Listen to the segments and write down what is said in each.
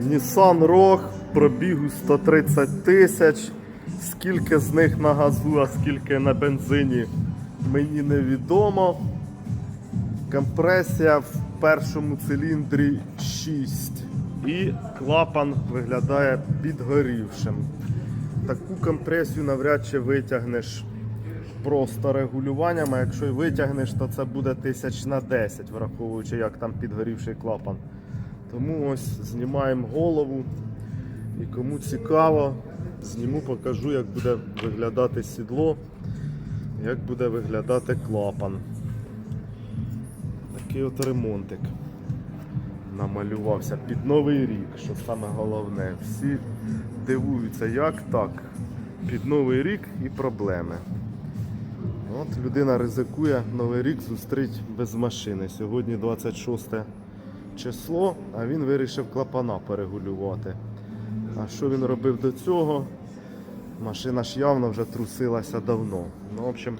Nissan Rogue пробігу 130 тисяч. Скільки з них на газу, а скільки на бензині, мені невідомо. Компресія в першому циліндрі 6. І клапан виглядає підгорівшим. Таку компресію навряд чи витягнеш просто регулюванням, а якщо й витягнеш, то це буде тисяч на 10, враховуючи, як там підгорівший клапан. Тому ось знімаємо голову. І кому цікаво, зніму, покажу, як буде виглядати сідло, як буде виглядати клапан. Такий от ремонтик намалювався під новий рік, що саме головне. Всі дивуються, як так. Під новий рік і проблеми. От людина ризикує новий рік зустріти без машини. Сьогодні 26 число, а він вирішив клапана перегулювати. А що він робив до цього? Машина ж явно вже трусилася давно. Ну, в общем,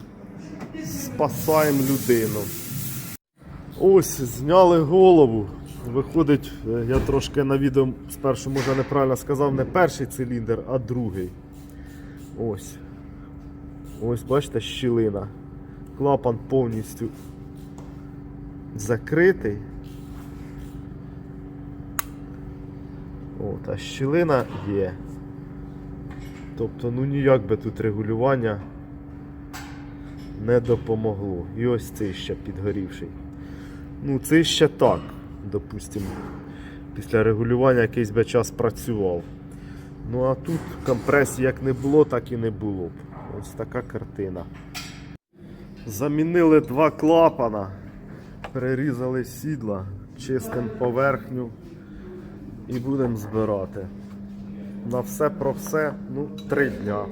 спасаємо людину. Ось, зняли голову. Виходить, е, я трошки на відео спершу, може неправильно сказав, не перший циліндр, а другий. Ось. Ось, бачите, щілина. Клапан повністю закритий. От, а щілина є. Тобто, ну ніяк би тут регулювання не допомогло. І ось цей ще підгорівший. Ну, цей ще так, допустимо, після регулювання якийсь би час працював. Ну а тут компресії як не було, так і не було б. Ось така картина. Замінили два клапана, перерізали сідла, чистимо поверхню і будемо збирати. На все про все, ну, три дня.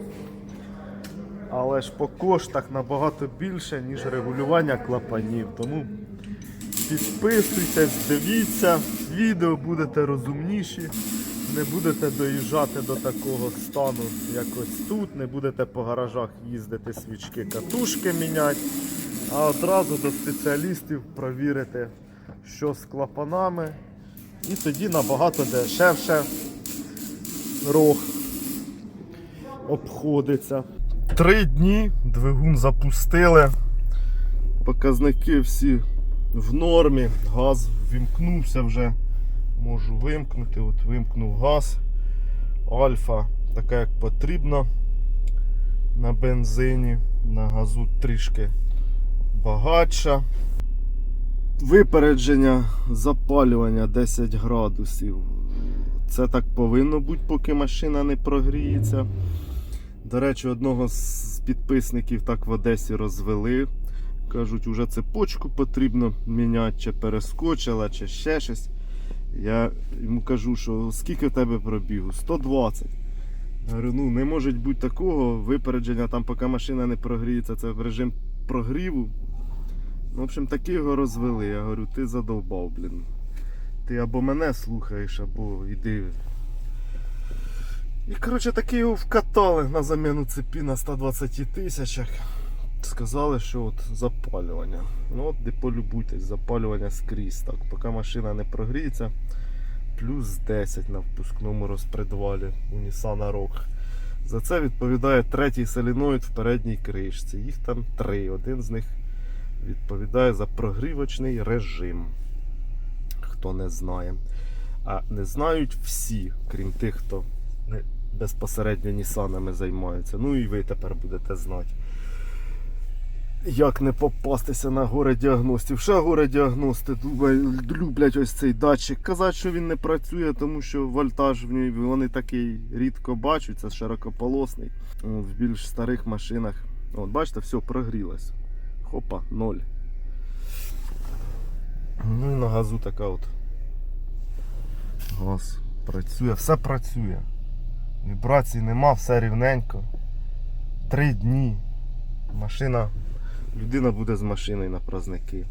Але ж по коштах набагато більше, ніж регулювання клапанів. Тому підписуйтесь, дивіться, відео будете розумніші, не будете доїжджати до такого стану, як ось тут, не будете по гаражах їздити свічки, катушки міняти, а одразу до спеціалістів провірити, що з клапанами. І тоді набагато дешевше рог обходиться. Три дні двигун запустили. Показники всі в нормі. Газ вімкнувся вже. Можу вимкнути. От вимкнув газ. Альфа така як потрібно на бензині. На газу трішки багатша. Випередження запалювання 10 градусів. Це так повинно бути, поки машина не прогріється. До речі, одного з підписників так в Одесі розвели. Кажуть, уже цепочку потрібно міняти, чи перескочила, чи ще щось. Я йому кажу, що скільки в тебе пробігу? 120. Я говорю, ну не може бути такого випередження, там поки машина не прогріється, це в режим прогріву. В общем, таки його розвели. Я говорю, ти задовбав, блін. Ти або мене слухаєш, або йди. І коротше таки його вкатали на заміну цепі на 120 тисячах. Сказали, що от запалювання. Ну от де полюбуйтесь, запалювання скрізь. Так, поки машина не прогріється, плюс 10 на впускному розпредвалі у Nissan Rogue. За це відповідає третій соліноїд в передній кришці. Їх там три. Один з них відповідає за прогрівочний режим. Хто не знає. А не знають всі, крім тих, хто безпосередньо Нісанами займаються. Ну і ви тепер будете знати. Як не попастися на горе діагностів. Ще горе діагности люблять ось цей датчик. Казати, що він не працює, тому що вольтаж в ній вони такий рідко бачать, це широкополосний. В більш старих машинах. От, бачите, все прогрілось. Хопа, ноль. Ну і на газу така от. Газ працює, все працює. Вібрацій нема, все рівненько. Три дні. Машина, людина буде з машиною на праздники.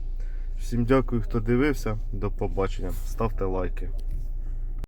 Всім дякую, хто дивився. До побачення. Ставте лайки.